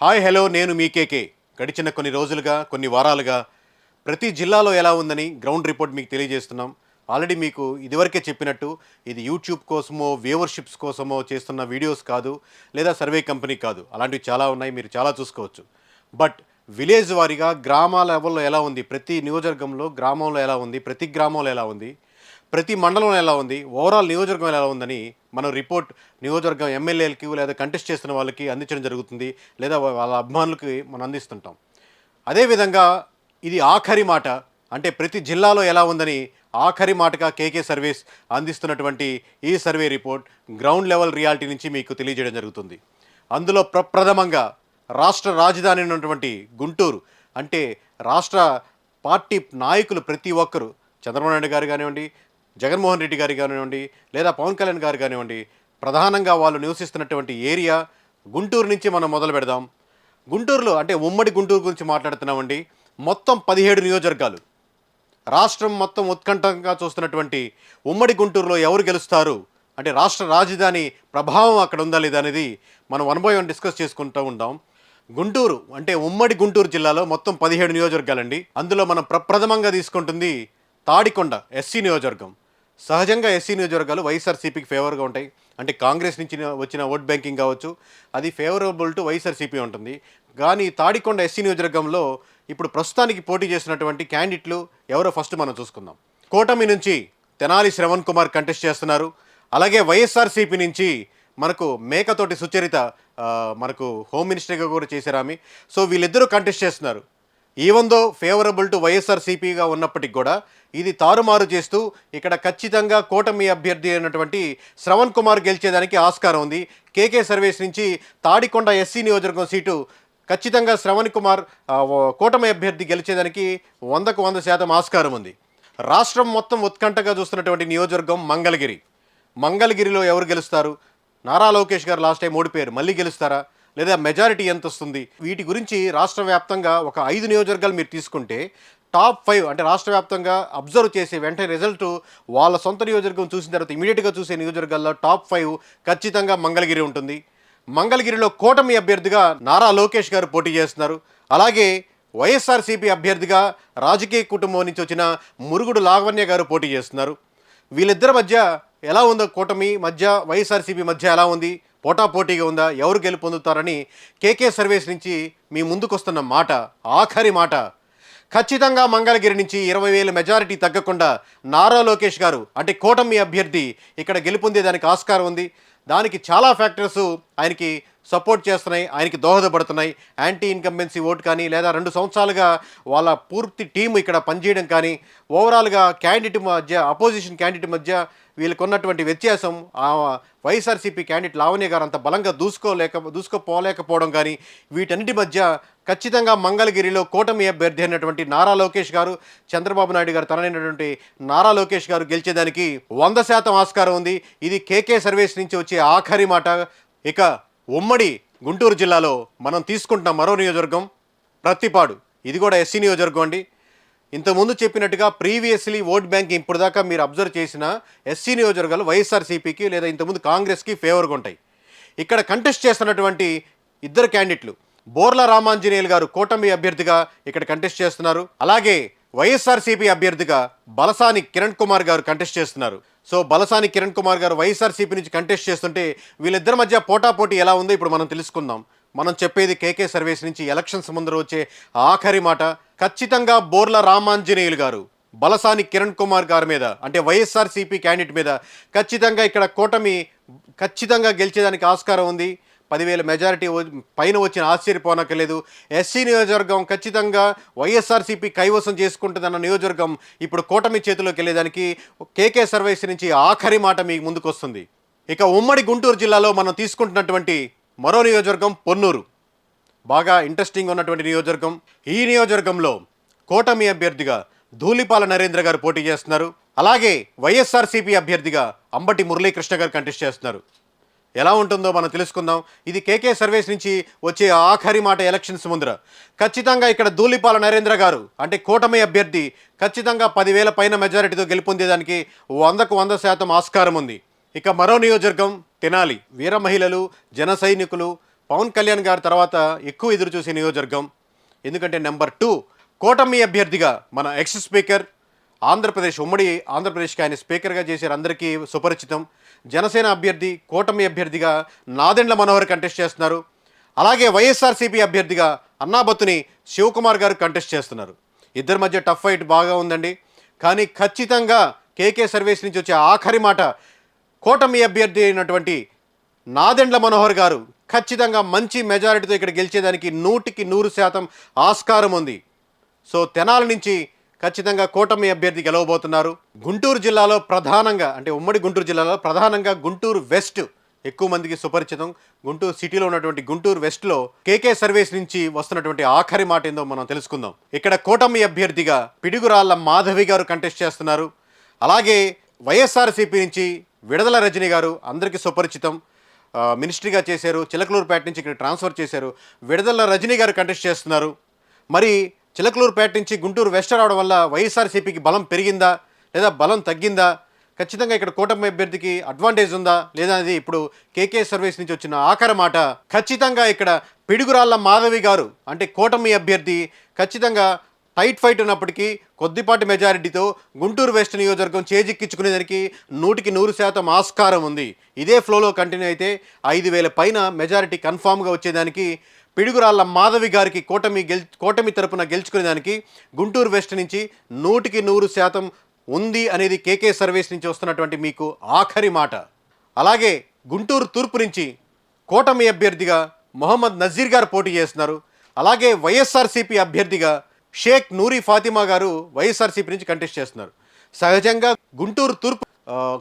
Hi hello నేను మీ కేకే. గడిచిన కొన్ని రోజులుగా కొన్ని వారాలుగా ప్రతి జిల్లాలో ఎలా ఉందని గ్రౌండ్ రిపోర్ట్ మీకు తెలియజేస్తున్నాం. ఆల్రెడీ మీకు ఇదివరకే చెప్పినట్టు ఇది యూట్యూబ్ కోసమో వ్యూవర్షిప్స్ కోసమో చేస్తున్న వీడియోస్ కాదు లేదా సర్వే కంపెనీ కాదు. అలాంటివి చాలా ఉన్నాయి మీరు చాలా చూసుకోవచ్చు. బట్ విలేజ్ వారీగా గ్రామాల లెవెల్లో ఎలా ఉంది? ప్రతి నియోజకవర్గంలో గ్రామంలో ఎలా ఉంది? ప్రతి గ్రామంలో ఎలా ఉంది? ప్రతి మండలంలో ఎలా ఉంది? ఓవరాల్ నియోజకవర్గం ఎలా ఉందని మనం రిపోర్ట్ నియోజకవర్గం ఎమ్మెల్యేలకి లేదా కంటెస్ట్ చేస్తున్న వాళ్ళకి అందించడం జరుగుతుంది లేదా వాళ్ళ అభిమానులకి మనం అందిస్తుంటాం. అదేవిధంగా ఇది ఆఖరి మాట. అంటే ప్రతి జిల్లాలో ఎలా ఉందని ఆఖరి మాటగా కేకే సర్వీస్ అందిస్తున్నటువంటి ఈ survey report ground level reality నుంచి మీకు తెలియజేయడం జరుగుతుంది. అందులో ప్రప్రథమంగా రాష్ట్ర రాజధాని ఉన్నటువంటి గుంటూరు. అంటే రాష్ట్ర పార్టీ నాయకులు ప్రతి ఒక్కరు చంద్రబాబు నాయుడు గారు కానివ్వండి జగన్మోహన్ రెడ్డి గారు కానివ్వండి లేదా పవన్ కళ్యాణ్ గారు కానివ్వండి ప్రధానంగా వాళ్ళు నివసిస్తున్నటువంటి ఏరియా గుంటూరు నుంచి మనం మొదలు పెడదాం. గుంటూరులో అంటే ఉమ్మడి గుంటూరు గురించి మాట్లాడుతున్నామండి. మొత్తం పదిహేడు నియోజకవర్గాలు. రాష్ట్రం మొత్తం ఉత్కంఠంగా చూస్తున్నటువంటి ఉమ్మడి గుంటూరులో ఎవరు గెలుస్తారు? అంటే రాష్ట్ర రాజధాని ప్రభావం అక్కడ ఉందా లేదా అనేది మనం వన్ బై వన్ డిస్కస్ చేసుకుంటూ ఉంటాం గుంటూరు అంటే ఉమ్మడి గుంటూరు జిల్లాలో మొత్తం పదిహేడు నియోజకవర్గాలండి. అందులో మనం ప్రప్రథమంగా తీసుకుంటుంది తాడికొండ ఎస్సీ నియోజకవర్గం. సహజంగా ఎస్సీ నియోజకవర్గాలు వైఎస్ఆర్సీపీకి ఫేవర్గా ఉంటాయి. అంటే కాంగ్రెస్ నుంచి వచ్చిన ఓట్ బ్యాంకింగ్ కావచ్చు అది ఫేవరబుల్ టు వైఎస్ఆర్సీపీ ఉంటుంది. కానీ తాడికొండ ఎస్సీ నియోజకవర్గంలో ఇప్పుడు ప్రస్తుతానికి పోటీ చేసినటువంటి క్యాండిడేట్లు ఎవరో ఫస్ట్ మనం చూసుకుందాం. కూటమి నుంచి తెనాలి శ్రవణ్ కుమార్ కంటెస్ట్ చేస్తున్నారు. అలాగే వైఎస్ఆర్సీపీ నుంచి మనకు మేకతోటి సుచరిత మనకు హోమ్ మినిస్టర్గా కూడా చేశారు ఆమె. సో వీళ్ళిద్దరూ కంటెస్ట్ చేస్తున్నారు. ఈవెందో ఫేవరబుల్ టు వైఎస్ఆర్సీపీగా ఉన్నప్పటికి కూడా ఇది తారుమారు చేస్తూ ఇక్కడ ఖచ్చితంగా కూటమి అభ్యర్థి అయినటువంటి శ్రవణ్ కుమార్ గెలిచేదానికి ఆస్కారం ఉంది. కేకే సర్వీస్ నుంచి తాడికొండ ఎస్సీ నియోజకవర్గం సీటు ఖచ్చితంగా శ్రవణ్ కుమార్ కూటమి అభ్యర్థి గెలిచేదానికి వందకు వంద శాతం ఆస్కారం ఉంది. రాష్ట్రం మొత్తం ఉత్కంఠగా చూస్తున్నటువంటి నియోజకవర్గం మంగళగిరి. మంగళగిరిలో ఎవరు గెలుస్తారు? నారా లోకేష్ గారు లాస్ట్ టైం ఓడిపోయారు. మళ్ళీ గెలుస్తారా? లేదా మెజారిటీ ఎంత వస్తుంది వీటి గురించి రాష్ట్ర వ్యాప్తంగా ఒక ఐదు నియోజకవర్గాలు మీరు తీసుకుంటే టాప్ ఫైవ్ అంటే రాష్ట్ర వ్యాప్తంగా అబ్జర్వ్ చేసే వెంటనే రిజల్ట్ వాళ్ళ సొంత నియోజకవర్గం చూసిన తర్వాత ఇమీడియట్గా చూసే నియోజకవర్గాల్లో టాప్ ఫైవ్ ఖచ్చితంగా మంగళగిరి ఉంటుంది. మంగళగిరిలో కూటమి అభ్యర్థిగా నారా లోకేష్ గారు పోటీ చేస్తున్నారు. అలాగే వైఎస్ఆర్సీపీ అభ్యర్థిగా రాజకీయ కుటుంబం నుంచి వచ్చిన మురుగుడు లావణ్య గారు పోటీ చేస్తున్నారు. వీళ్ళిద్దరి మధ్య ఎలా ఉందో కూటమి మధ్య వైఎస్ఆర్సీపీ మధ్య ఎలా ఉంది? పోటాపోటీగా ఉందా? ఎవరు గెలుపొందుతారని కేకే సర్వీస్ నుంచి మీ ముందుకొస్తున్న మాట ఆఖరి మాట. ఖచ్చితంగా మంగళగిరి నుంచి ఇరవై వేల మెజారిటీ తగ్గకుండా నారా లోకేష్ గారు అంటే కూటమి అభ్యర్థి ఇక్కడ గెలుపొందేదానికి ఆస్కారం ఉంది. దానికి చాలా ఫ్యాక్టర్స్ ఆయనకి సపోర్ట్ చేస్తున్నాయి ఆయనకి దోహదపడుతున్నాయి. యాంటీ ఇన్కంబెన్సీ ఓట్ కానీ లేదా రెండు సంవత్సరాలుగా వాళ్ళ పూర్తి టీం ఇక్కడ పనిచేయడం కానీ ఓవరాల్గా క్యాండిడేట్ మధ్య అపోజిషన్ క్యాండిడేట్ మధ్య వీళ్ళకు ఉన్నటువంటి వ్యత్యాసం ఆ వైఎస్ఆర్సీపీ క్యాండిడేట్ లావణ్య గారు అంత బలంగా దూసుకోలేక దూసుకోపోలేకపోవడం కానీ వీటన్నిటి మధ్య ఖచ్చితంగా మంగళగిరిలో కూటమి అభ్యర్థి అయినటువంటి నారా లోకేష్ గారు చంద్రబాబు నాయుడు గారు తనైనటువంటి నారా లోకేష్ గారు గెలిచేదానికి వంద శాతం ఆస్కారం ఉంది. ఇది కేకే సర్వీస్ నుంచి వచ్చే ఆఖరి మాట. ఇక ఉమ్మడి గుంటూరు జిల్లాలో మనం తీసుకుంటున్న మరో నియోజకవర్గం ప్రత్తిపాడు. ఇది కూడా ఎస్సీ నియోజకవర్గం అండి. ఇంతకుముందు చెప్పినట్టుగా ప్రీవియస్లీ ఓట్ బ్యాంక్ ఇప్పుడు దాకా మీరు అబ్జర్వ్ చేసిన ఎస్సీ నియోజకవర్గాలు వైఎస్ఆర్సీపీకి లేదా ఇంతకుముందు కాంగ్రెస్కి ఫేవర్గా ఉంటాయి. ఇక్కడ కంటెస్ట్ చేస్తున్నటువంటి ఇద్దరు క్యాండిడేట్లు బోర్ల రామాంజనేయులు గారు కూటమి అభ్యర్థిగా ఇక్కడ కంటెస్ట్ చేస్తున్నారు. అలాగే వైఎస్ఆర్సీపీ అభ్యర్థిగా బలసాని కిరణ్ కుమార్ గారు కంటెస్ట్ చేస్తున్నారు. సో బలసాని కిరణ్ కుమార్ గారు వైఎస్ఆర్సీపీ నుంచి కంటెస్ట్ చేస్తుంటే వీళ్ళిద్దరి మధ్య పోటాపోటీ ఎలా ఉందో ఇప్పుడు మనం తెలుసుకుందాం. మనం చెప్పేది కేకే సర్వీస్ నుంచి ఎలక్షన్స్ ముందర వచ్చే ఆఖరి మాట ఖచ్చితంగా బోర్ల రామాంజనేయులు గారు బలసాని కిరణ్ కుమార్ గారి మీద అంటే వైఎస్ఆర్సీపీ క్యాండిడేట్ మీద ఖచ్చితంగా ఇక్కడ కూటమి ఖచ్చితంగా గెలిచేదానికి ఆస్కారం ఉంది. పదివేల మెజారిటీ పైన వచ్చిన ఆశ్చర్యపోనక్కర్లేదు. ఎస్సీ నియోజకవర్గం ఖచ్చితంగా వైఎస్ఆర్సీపీ కైవసం చేసుకుంటుందన్న నియోజకవర్గం ఇప్పుడు కూటమి చేతిలోకి వెళ్ళేదానికి కేకే సర్వీస్ నుంచి ఆఖరి మాట మీకు ముందుకొస్తుంది. ఇక ఉమ్మడి గుంటూరు జిల్లాలో మనం తీసుకుంటున్నటువంటి మరో నియోజకవర్గం పొన్నూరు. బాగా ఇంట్రెస్టింగ్ ఉన్నటువంటి నియోజకవర్గం. ఈ నియోజకవర్గంలో కూటమి అభ్యర్థిగా ధూళిపాల నరేంద్ర గారు పోటీ చేస్తున్నారు. అలాగే వైఎస్ఆర్సీపీ అభ్యర్థిగా అంబటి మురళీకృష్ణ గారు కంటెస్ట్ చేస్తున్నారు. ఎలా ఉంటుందో మనం తెలుసుకుందాం. ఇది కేకే సర్వేస్ నుంచి వచ్చే ఆఖరి మాట ఎలక్షన్స్ ముందర. ఖచ్చితంగా ఇక్కడ ధూళిపాల నరేంద్ర గారు అంటే కూటమి అభ్యర్థి ఖచ్చితంగా పదివేల పైన మెజారిటీతో గెలుపొందేదానికి వందకు వంద శాతం ఆస్కారం ఉంది. ఇక మరో నియోజకవర్గం తినాలి. వీర మహిళలు జన సైనికులు పవన్ కళ్యాణ్ గారి తర్వాత ఎక్కువ ఎదురు చూసే నియోజకవర్గం. ఎందుకంటే నెంబర్ టూ కూటమి అభ్యర్థిగా మన ఎక్స్ స్పీకర్ ఆంధ్రప్రదేశ్ ఉమ్మడి ఆంధ్రప్రదేశ్కి ఆయన స్పీకర్గా చేశారు అందరికీ సుపరిచితం. జనసేన అభ్యర్థి కూటమి అభ్యర్థిగా నాదెండ్ల మనోహర్ కంటెస్ట్ చేస్తున్నారు. అలాగే వైఎస్ఆర్సీపీ అభ్యర్థిగా అన్నాబత్తుని శివకుమార్ గారు కంటెస్ట్ చేస్తున్నారు. ఇద్దరి మధ్య టఫ్ ఫైట్ బాగా ఉందండి. కానీ ఖచ్చితంగా కేకే సర్వీస్ నుంచి వచ్చే ఆఖరి మాట కూటమి అభ్యర్థి అయినటువంటి నాదెండ్ల మనోహర్ గారు ఖచ్చితంగా మంచి మెజారిటీతో ఇక్కడ గెలిచేదానికి నూటికి నూరు శాతం ఆస్కారం ఉంది. సో తెనాల నుంచి ఖచ్చితంగా కూటమి అభ్యర్థి గెలవబోతున్నారు. గుంటూరు జిల్లాలో ప్రధానంగా అంటే ఉమ్మడి గుంటూరు జిల్లాలో ప్రధానంగా గుంటూరు వెస్ట్ ఎక్కువ మందికి సుపరిచితం. గుంటూరు సిటీలో ఉన్నటువంటి గుంటూరు వెస్ట్లో కేకే సర్వీస్ నుంచి వస్తున్నటువంటి ఆఖరి మాట ఏందో మనం తెలుసుకుందాం. ఇక్కడ కూటమి అభ్యర్థిగా పిడుగురాళ్ళ మాధవి గారు కంటెస్ట్ చేస్తున్నారు. అలాగే వైఎస్ఆర్సీపీ నుంచి విడదల రజని గారు అందరికీ సుపరిచితం. మినిస్ట్రీగా చేశారు చిలకలూరుపేట నుంచి ఇక్కడ ట్రాన్స్ఫర్ చేశారు. విడదల రజనీ గారు కంటెస్ట్ చేస్తున్నారు. మరి చిలకలూరుపేట నుంచి గుంటూరు వెస్ట్ రావడం వల్ల వైఎస్ఆర్సీపీకి బలం పెరిగిందా? లేదా బలం తగ్గిందా? ఖచ్చితంగా ఇక్కడ కూటమి అభ్యర్థికి అడ్వాంటేజ్ ఉందా? లేదా అనేది ఇప్పుడు కేకే సర్వీస్ నుంచి వచ్చిన ఆఖరి మాట. ఖచ్చితంగా ఇక్కడ పిడుగురాళ్ళ మాధవి గారు అంటే కూటమి అభ్యర్థి ఖచ్చితంగా టైట్ ఫైట్ ఉన్నప్పటికీ కొద్దిపాటి మెజారిటీతో గుంటూరు వెస్ట్ నియోజకవర్గం చేజిక్కించుకునేదానికి నూటికి నూరు శాతం ఆస్కారం ఉంది. ఇదే ఫ్లోలో కంటిన్యూ అయితే ఐదు వేల పైన మెజారిటీ కన్ఫామ్గా వచ్చేదానికి పిడుగురాళ్ళ మాధవి గారికి కూటమి గెల్ కూటమి తరపున గెలుచుకునేదానికి గుంటూరు వెస్ట్ నుంచి నూటికి నూరు శాతం ఉంది అనేది కేకే సర్వీస్ నుంచి వస్తున్నటువంటి మీకు ఆఖరి మాట. అలాగే గుంటూరు తూర్పు నుంచి కూటమి అభ్యర్థిగా మొహమ్మద్ నజీర్ గారు పోటీ చేస్తున్నారు. అలాగే వైఎస్ఆర్సీపీ అభ్యర్థిగా షేక్ నూరి ఫాతిమా గారు వైఎస్ఆర్సీపీ నుంచి కంటెస్ట్ చేస్తున్నారు. సహజంగా గుంటూరు తూర్పు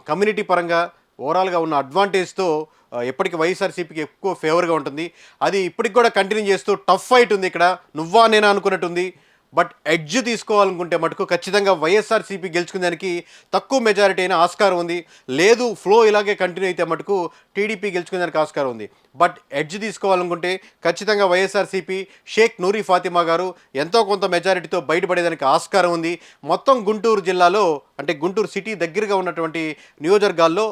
కమ్యూనిటీ పరంగా ఓవరాల్గా ఉన్న అడ్వాంటేజ్తో ఎప్పటికీ వైఎస్ఆర్సీపీకి ఎక్కువ ఫేవర్గా ఉంటుంది. అది ఇప్పటికి కూడా కంటిన్యూ చేస్తూ టఫ్ ఫైట్ ఉంది ఇక్కడ. నువ్వా నేనా అనుకున్నట్టుంది. బట్ ఎడ్జ్ తీసుకోవాలనుకుంటే మటుకు ఖచ్చితంగా వైఎస్ఆర్సీపీ గెలుచుకునేదానికి తక్కువ మెజారిటీ అయిన ఆస్కారం ఉంది. లేదు ఫ్లో ఇలాగే కంటిన్యూ అయితే మటుకు టీడీపీ గెలుచుకునేదానికి ఆస్కారం ఉంది. బట్ ఎడ్జ్ తీసుకోవాలనుకుంటే ఖచ్చితంగా వైఎస్ఆర్సీపీ షేక్ నూరి ఫాతిమా గారు ఎంతో కొంత మెజారిటీతో బయటపడేదానికి ఆస్కారం ఉంది. మొత్తం గుంటూరు జిల్లాలో అంటే గుంటూరు సిటీ దగ్గరగా ఉన్నటువంటి నియోజకవర్గాల్లో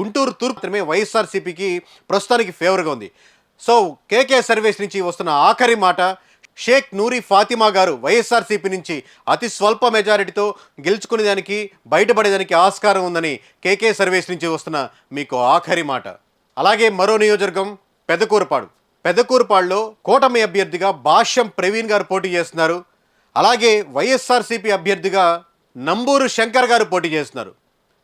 గుంటూరు తూర్పు మాత్రమే వైఎస్ఆర్సీపీకి ప్రస్తుతానికి ఫేవర్గా ఉంది. సో కేకే సర్వీస్ నుంచి వస్తున్న ఆఖరి మాట షేక్ నూరి ఫాతిమా గారు వైఎస్ఆర్సీపీ నుంచి అతి స్వల్ప మెజారిటీతో గెలుచుకునేదానికి బయటపడేదానికి ఆస్కారం ఉందని కేకే సర్వీస్ నుంచి వస్తున్న మీకు ఆఖరి మాట. అలాగే మరో నియోజకవర్గం పెదకూరుపాడు. పెదకూరుపాడులో కూటమి అభ్యర్థిగా భాష్యం ప్రవీణ్ గారు పోటీ చేస్తున్నారు. అలాగే వైఎస్ఆర్సీపీ అభ్యర్థిగా నంబూరు శంకర్ గారు పోటీ చేస్తున్నారు.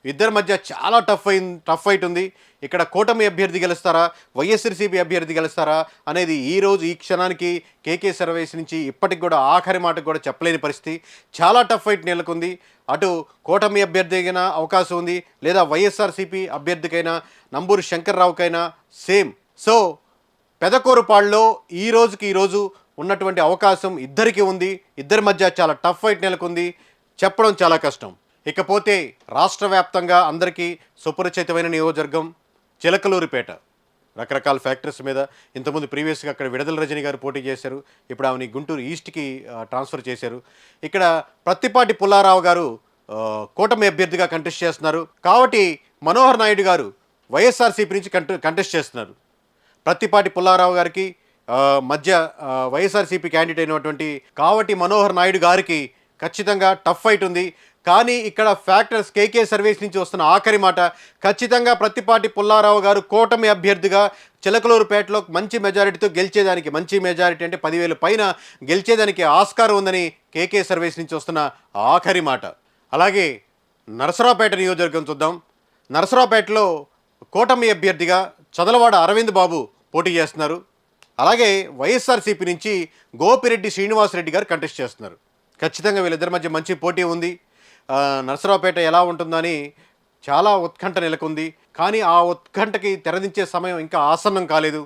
ఇద్దరి మధ్య చాలా టఫ్ అయిన టఫ్ ఫైట్ ఉంది ఇక్కడ కూటమి అభ్యర్థి గెలుస్తారా? వైఎస్ఆర్సీపీ అభ్యర్థి గెలుస్తారా? అనేది ఈ రోజు ఈ క్షణానికి కేకే సర్వేస్ నుంచి ఇప్పటికి కూడా ఆఖరి మాటకు కూడా చెప్పలేని పరిస్థితి. చాలా టఫ్ ఫైట్ నెలకొంది. అటు కూటమి అభ్యర్థికైనా అవకాశం ఉంది. లేదా వైఎస్ఆర్సీపీ అభ్యర్థికైనా నంబూరు శంకర్రావుకైనా సేమ్. సో పెదకూరుపాడులో ఈ రోజుకి ఈరోజు ఉన్నటువంటి అవకాశం ఇద్దరికీ ఉంది. ఇద్దరి మధ్య చాలా టఫ్ ఫైట్ నెలకొంది. చెప్పడం చాలా కష్టం. ఇకపోతే రాష్ట్ర వ్యాప్తంగా అందరికీ సుపరిచితమైన నియోజకవర్గం చిలకలూరిపేట. రకరకాల ఫ్యాక్టరీస్ మీద ఇంతకుముందు ప్రీవియస్గా అక్కడ విడదల రజని గారు పోటీ చేశారు. ఇప్పుడు ఆమెని గుంటూరు ఈస్ట్కి ట్రాన్స్ఫర్ చేశారు. ఇక్కడ ప్రత్తిపాటి పుల్లారావు గారు కూటమి అభ్యర్థిగా కంటెస్ట్ చేస్తున్నారు. కాబట్టి మనోహర్ నాయుడు గారు వైఎస్ఆర్సీపీ నుంచి కంటెస్ట్ చేస్తున్నారు. ప్రత్తిపాటి పుల్లారావు గారికి మధ్య వైఎస్ఆర్సీపీ క్యాండిడేట్ అయినటువంటి కావటి మనోహర్ నాయుడు గారికి ఖచ్చితంగా టఫ్ ఫైట్ ఉంది. కానీ ఇక్కడ ఫ్యాక్టర్స్ కేకే సర్వీస్ నుంచి వస్తున్న ఆఖరి మాట ఖచ్చితంగా ప్రత్తిపాటి పుల్లారావు గారు కూటమి అభ్యర్థిగా చిలకలూరుపేటలో మంచి మెజారిటీతో గెలిచేదానికి మంచి మెజారిటీ అంటే పదివేలు పైన గెలిచేదానికి ఆస్కారం ఉందని కేకే సర్వీస్ నుంచి వస్తున్న ఆఖరి మాట. అలాగే నరసరావుపేట నియోజకవర్గం చూద్దాం. నరసరావుపేటలో కూటమి అభ్యర్థిగా చదలవాడ అరవింద్ బాబు పోటీ చేస్తున్నారు. అలాగే వైఎస్ఆర్సీపీ నుంచి గోపిరెడ్డి శ్రీనివాసరెడ్డి గారు కంటెస్ట్ చేస్తున్నారు. ఖచ్చితంగా వీళ్ళిద్దరి మధ్య మంచి పోటీ ఉంది. నరసరావుపేట ఎలా ఉంటుందని చాలా ఉత్కంఠ నెలకొంది. కానీ ఆ ఉత్కంఠకి తెరదించే సమయం ఇంకా ఆసన్నం కాలేదు.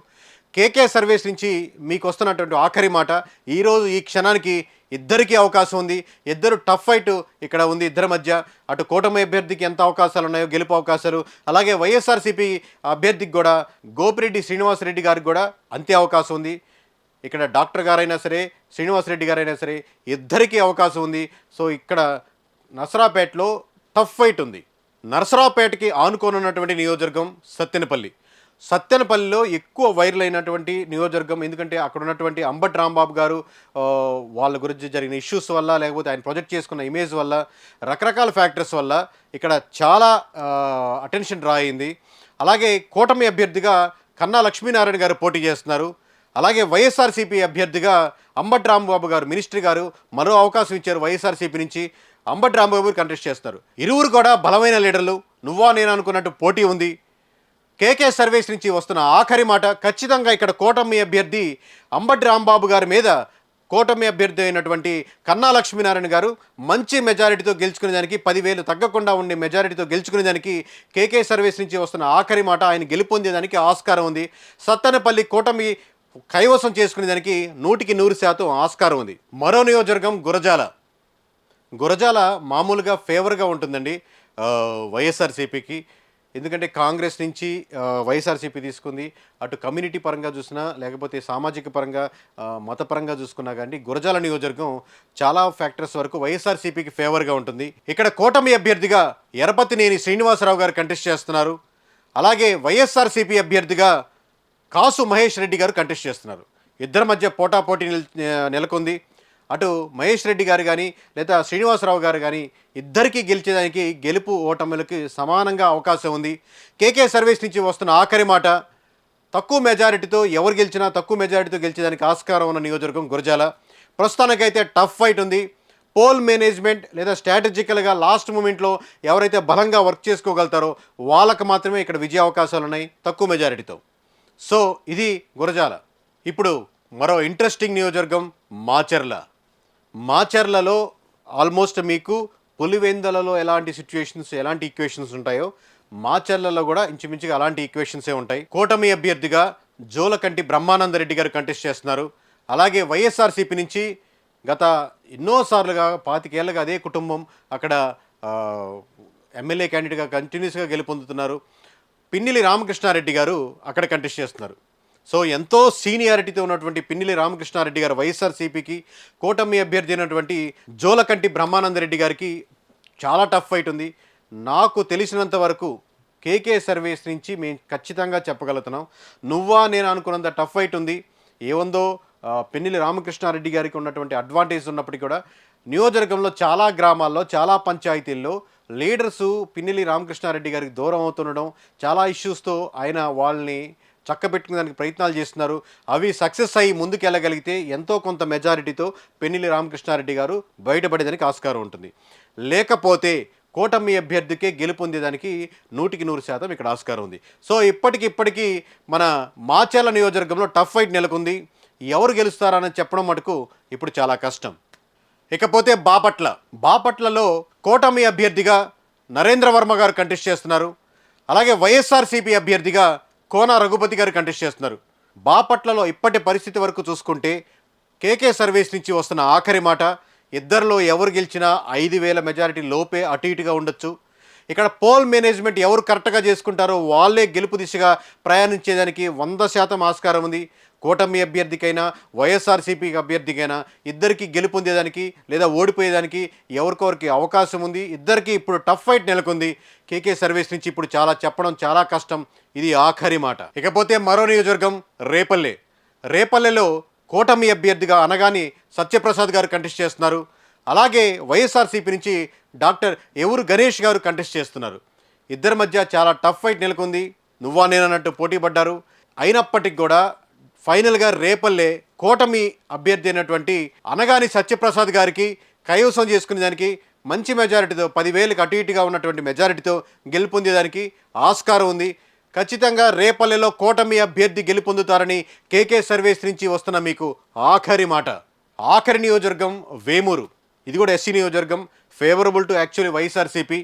కేకే సర్వీస్ నుంచి మీకు వస్తున్నటువంటి ఆఖరి మాట ఈరోజు ఈ క్షణానికి ఇద్దరికీ అవకాశం ఉంది. ఇద్దరు టఫ్ ఫైట్ ఇక్కడ ఉంది ఇద్దరి మధ్య. అటు కూటమి అభ్యర్థికి ఎంత అవకాశాలు ఉన్నాయో గెలుపు అవకాశాలు అలాగే వైఎస్ఆర్సీపీ అభ్యర్థికి కూడా గోపిరెడ్డి శ్రీనివాసరెడ్డి గారికి కూడా అంతే అవకాశం ఉంది. ఇక్కడ డాక్టర్ గారైనా సరే శ్రీనివాసరెడ్డి గారైనా సరే ఇద్దరికీ అవకాశం ఉంది. సో ఇక్కడ నసరాపేటలో టఫ్ ఫైట్ ఉంది. నరసరావుపేటకి ఆనుకోనున్నటువంటి నియోజకవర్గం సత్తెనపల్లి. సత్తెనపల్లిలో ఎక్కువ వైరల్ అయినటువంటి నియోజకవర్గం ఎందుకంటే అక్కడ ఉన్నటువంటి అంబట్ రాంబాబు గారు వాళ్ళ గురించి జరిగిన ఇష్యూస్ వల్ల లేకపోతే ఆయన ప్రొజెక్ట్ చేసుకున్న ఇమేజ్ వల్ల రకరకాల ఫ్యాక్టర్స్ వల్ల ఇక్కడ చాలా అటెన్షన్ డ్రా అయింది. అలాగే కూటమి అభ్యర్థిగా కన్నా లక్ష్మీనారాయణ గారు పోటీ చేస్తున్నారు. అలాగే వైఎస్ఆర్సీపీ అభ్యర్థిగా అంబట్ రాంబాబు గారు మినిస్టర్ గారు మరో అవకాశం ఇచ్చారు వైఎస్ఆర్సీపీ నుంచి. అంబటి రాంబాబు కంటెస్ట్ చేస్తారు. ఇరువురు కూడా బలమైన లీడర్లు. నువ్వా నేను అనుకున్నట్టు పోటీ ఉంది. కేకే సర్వీస్ నుంచి వస్తున్న ఆఖరి మాట ఖచ్చితంగా ఇక్కడ కూటమి అభ్యర్థి అంబటి రాంబాబు గారి మీద కూటమి అభ్యర్థి అయినటువంటి కన్నా లక్ష్మీనారాయణ గారు మంచి మెజారిటీతో గెలుచుకునేదానికి పదివేలు తగ్గకుండా ఉండే మెజారిటీతో గెలుచుకునేదానికి కేకే సర్వీస్ నుంచి వస్తున్న ఆఖరి మాట ఆయన గెలుపొందేదానికి ఆస్కారం ఉంది. సత్తెనపల్లి కూటమి కైవసం చేసుకునేదానికి నూటికి నూరు శాతం ఆస్కారం ఉంది. మరో నియోజకవర్గం గురజాల. గురజాల మామూలుగా ఫేవర్గా ఉంటుందండి వైఎస్ఆర్సీపీకి. ఎందుకంటే కాంగ్రెస్ నుంచి వైఎస్ఆర్సీపీ తీసుకుంది. అటు కమ్యూనిటీ పరంగా చూసినా లేకపోతే సామాజిక పరంగా మతపరంగా చూసుకున్నా కానీ గురజాల నియోజకవర్గం చాలా ఫ్యాక్టర్స్ వరకు వైఎస్ఆర్సీపీకి ఫేవర్గా ఉంటుంది. ఇక్కడ కూటమి అభ్యర్థిగా ఎరపతినేని శ్రీనివాసరావు గారు కంటెస్ట్ చేస్తున్నారు. అలాగే వైఎస్ఆర్సీపీ అభ్యర్థిగా కాసు మహేష్ రెడ్డి గారు కంటెస్ట్ చేస్తున్నారు. ఇద్దరి మధ్య పోటాపోటీ నెలకొంది. అటు మహేష్ రెడ్డి గారు కానీ లేదా శ్రీనివాసరావు గారు కానీ ఇద్దరికీ గెలిచేదానికి గెలుపు ఓటములకి సమానంగా అవకాశం ఉంది. కేకే సర్వీస్ నుంచి వస్తున్న ఆఖరి మాట తక్కువ మెజారిటీతో ఎవరు గెలిచినా తక్కువ మెజారిటీతో గెలిచేదానికి ఆస్కారం ఉన్న నియోజకవర్గం గురజాల. ప్రస్తుతానికైతే టఫ్ ఫైట్ ఉంది. పోల్ మేనేజ్మెంట్ లేదా స్ట్రాటజికల్గా లాస్ట్ మూమెంట్లో ఎవరైతే బలంగా వర్క్ చేసుకోగలుగుతారో వాళ్ళకు మాత్రమే ఇక్కడ విజయ అవకాశాలు ఉన్నాయి తక్కువ మెజారిటీతో. సో ఇది గురజాల. ఇప్పుడు మరో ఇంట్రెస్టింగ్ నియోజకవర్గం మాచర్ల. మాచర్లలో ఆల్మోస్ట్ మీకు పులివెందలలో ఎలాంటి సిచ్యువేషన్స్ ఎలాంటి ఈక్వేషన్స్ ఉంటాయో మాచర్లలో కూడా ఇంచుమించుగా అలాంటి ఈక్వేషన్సే ఉంటాయి. కూటమి అభ్యర్థిగా జోలకంటి బ్రహ్మానందరెడ్డి గారు కంటెస్ట్ చేస్తున్నారు. అలాగే వైఎస్ఆర్సీపీ నుంచి గత ఎన్నోసార్లుగా పాతికేళ్ళుగా అదే కుటుంబం అక్కడ ఎమ్మెల్యే క్యాండిడేట్గా కంటిన్యూస్గా గెలుపొందుతున్నారు. పిన్నిలి రామకృష్ణారెడ్డి గారు అక్కడ కంటెస్ట్ చేస్తున్నారు. సో ఎంతో సీనియారిటీతో ఉన్నటువంటి పిన్నిలి రామకృష్ణారెడ్డి గారు వైఎస్ఆర్సీపీకి కూటమి అభ్యర్థి అయినటువంటి జోలకంటి బ్రహ్మానందరెడ్డి గారికి చాలా టఫ్ ఫైట్ ఉంది. నాకు తెలిసినంత వరకు కేకే సర్వీస్ నుంచి మేము ఖచ్చితంగా చెప్పగలుగుతున్నాం. నువ్వా నేను అనుకున్నంత టఫ్ ఫైట్ ఉంది. ఏముందో పిన్నిలి రామకృష్ణారెడ్డి గారికి ఉన్నటువంటి అడ్వాంటేజ్ ఉన్నప్పటికీ కూడా నియోజకవర్గంలో చాలా గ్రామాల్లో చాలా పంచాయతీల్లో లీడర్సు పిన్నిలి రామకృష్ణారెడ్డి గారికి దూరం అవుతుండడం చాలా ఇష్యూస్తో ఆయన వాళ్ళని చక్కబెట్టుకునేదానికి ప్రయత్నాలు చేస్తున్నారు. అవి సక్సెస్ అయ్యి ముందుకెళ్ళగలిగితే ఎంతో కొంత మెజారిటీతో పెన్నిలి రామకృష్ణారెడ్డి గారు బయటపడేదానికి ఆస్కారం ఉంటుంది. లేకపోతే కూటమి అభ్యర్థికే గెలుపొందేదానికి నూటికి నూరు శాతం ఇక్కడ ఆస్కారం ఉంది. సో ఇప్పటికి ఇప్పటికీ మన మాచేల నియోజకవర్గంలో టఫ్ ఫైట్ నెలకొంది. ఎవరు గెలుస్తారని చెప్పడం మటుకు ఇప్పుడు చాలా కష్టం. ఇకపోతే బాపట్ల. బాపట్లలో కూటమి అభ్యర్థిగా నరేంద్ర వర్మ గారు కంటెస్ట్ చేస్తున్నారు. అలాగే వైఎస్ఆర్సీపీ అభ్యర్థిగా కోన రఘుపతి గారు కంటెస్ట్ చేస్తున్నారు. బాపట్లలో ఇప్పటి పరిస్థితి వరకు చూసుకుంటే కేకే సర్వీస్ నుంచి వస్తున్న ఆఖరి మాట ఇద్దరిలో ఎవరు గెలిచినా ఐదు వేల మెజారిటీ లోపే అటు ఇటుగా ఉండొచ్చు. ఇక్కడ పోల్ మేనేజ్మెంట్ ఎవరు కరెక్ట్గా చేసుకుంటారో వాళ్ళే గెలుపు దిశగా ప్రయాణించేదానికి వంద శాతం ఆస్కారం ఉంది. కూటమి అభ్యర్థికైనా వైఎస్ఆర్సీపీ అభ్యర్థికైనా ఇద్దరికి గెలుపొందేదానికి లేదా ఓడిపోయేదానికి ఎవరికొరికి అవకాశం ఉంది. ఇద్దరికి ఇప్పుడు టఫ్ ఫైట్ నెలకొంది. కేకే సర్వీస్ నుంచి ఇప్పుడు చాలా చెప్పడం చాలా కష్టం. ఇది ఆఖరి మాట. ఇకపోతే మరో నియోజకవర్గం రేపల్లె. రేపల్లెలో కూటమి అభ్యర్థిగా అనగానే సత్యప్రసాద్ గారు కంటెస్ట్ చేస్తున్నారు. అలాగే వైఎస్ఆర్సీపీ నుంచి డాక్టర్ ఎవరు గణేష్ గారు కంటెస్ట్ చేస్తున్నారు. ఇద్దరి మధ్య చాలా టఫ్ ఫైట్ నెలకొంది. నువ్వా నేనన్నట్టు పోటీ పడ్డారు అయినప్పటికి కూడా ఫైనల్గా రేపల్లే కూటమి అభ్యర్థి అయినటువంటి అనగాని సత్యప్రసాద్ గారికి కైవసం చేసుకునే దానికి మంచి మెజారిటీతో పదివేలకు అటు ఇటుగా ఉన్నటువంటి మెజారిటీతో గెలుపొందేదానికి ఆస్కారం ఉంది. ఖచ్చితంగా రేపల్లెలో కూటమి అభ్యర్థి గెలుపొందుతారని కేకే సర్వేస్ నుంచి వస్తున్న మీకు ఆఖరి మాట. ఆఖరి నియోజకవర్గం వేమూరు. ఇది కూడా ఎస్సీ నియోజకవర్గం favourable to actually YSRCP.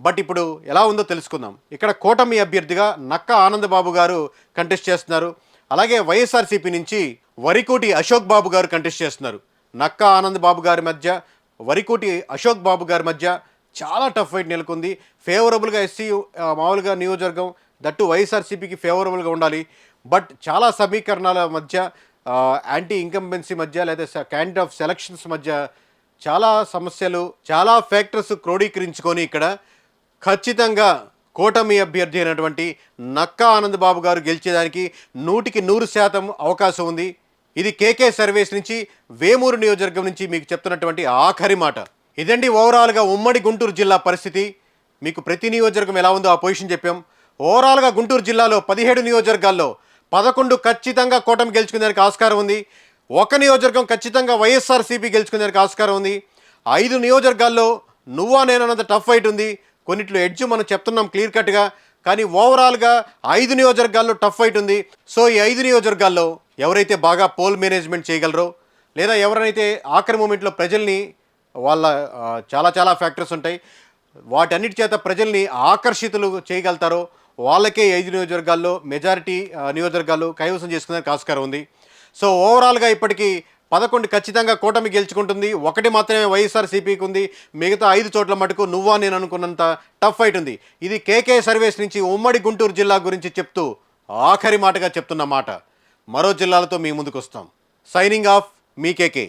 But ఇప్పుడు ఎలా ఉందో తెలుసుకుందాం. ఇక్కడ కూటమి అభ్యర్థిగా నక్క ఆనందబాబు గారు కంటెస్ట్ చేస్తున్నారు. అలాగే వైఎస్ఆర్సీపీ నుంచి వరికోటి అశోక్ బాబు గారు కంటెస్ట్ చేస్తున్నారు. నక్క ఆనంద్ బాబు గారి మధ్య వరికోటి అశోక్ బాబు గారి మధ్య చాలా టఫ్ ఫైట్ నెలకొంది. ఫేవరబుల్గా ఎస్సీ మామూలుగా నియోజకవర్గం దట్టు వైఎస్ఆర్సీపీకి ఫేవరబుల్గా ఉండాలి. బట్ చాలా సమీకరణాల మధ్య యాంటీ ఇన్కంబెన్సీ మధ్య లేదా క్యాండిడేట్ ఆఫ్ సెలక్షన్స్ మధ్య చాలా సమస్యలు చాలా ఫ్యాక్టర్స్ క్రోడీకరించుకొని ఇక్కడ ఖచ్చితంగా కూటమి అభ్యర్థి అయినటువంటి నక్కా ఆనందబాబు గారు గెలిచేదానికి నూటికి నూరు శాతం అవకాశం ఉంది. ఇది కేకే సర్వేస్ నుంచి వేమూరు నియోజకవర్గం నుంచి మీకు చెప్తున్నటువంటి ఆఖరి మాట. ఇదండి ఓవరాల్గా ఉమ్మడి గుంటూరు జిల్లా పరిస్థితి. మీకు ప్రతి నియోజకవర్గం ఎలా ఉందో ఆ పొజిషన్ చెప్పాం. ఓవరాల్గా గుంటూరు జిల్లాలో పదిహేడు నియోజకవర్గాల్లో పదకొండు ఖచ్చితంగా కూటమి గెలుచుకునేందుకు ఆస్కారం ఉంది. ఒక నియోజకవర్గం ఖచ్చితంగా వైఎస్ఆర్సీపీ గెలుచుకునేందుకు ఆస్కారం ఉంది. ఐదు నియోజకవర్గాల్లో నువ్వా నేనన్నంత టఫ్ ఫైట్ ఉంది. కొన్నిట్లో ఎడ్జ్ మనం చెప్తున్నాం క్లియర్ కట్గా కానీ ఓవరాల్గా ఐదు నియోజకవర్గాల్లో టఫ్ ఫైట్ ఉంది. సో ఈ ఐదు నియోజకవర్గాల్లో ఎవరైతే బాగా పోల్ మేనేజ్మెంట్ చేయగలరో లేదా ఎవరైతే ఆఖరి మూమెంట్లో ప్రజల్ని వాళ్ళ చాలా చాలా ఫ్యాక్టర్స్ ఉంటాయి వాటన్నిటి చేత ప్రజల్ని ఆకర్షితులు చేయగలుగుతారో వాళ్ళకే ఐదు నియోజకవర్గాల్లో మెజారిటీ నియోజకవర్గాలు కైవసం చేసుకునే ఆస్కారం ఉంది. సో ఓవరాల్గా ఇప్పటికీ పదకొండు ఖచ్చితంగా కూటమి గెలుచుకుంటుంది. ఒకటి మాత్రమే వైఎస్ఆర్సీపీకి ఉంది మిగతా ఐదు చోట్ల మటుకు నువ్వా నేను అనుకున్నంత టఫ్ ఫైట్ ఉంది ఇది కేకే సర్వేస్ నుంచి ఉమ్మడి గుంటూరు జిల్లా గురించి చెప్తూ ఆఖరి మాటగా చెప్తున్న మాట. మరో జిల్లాలతో మీ ముందుకు వస్తాం సైనింగ్ ఆఫ్ మీ కేకే.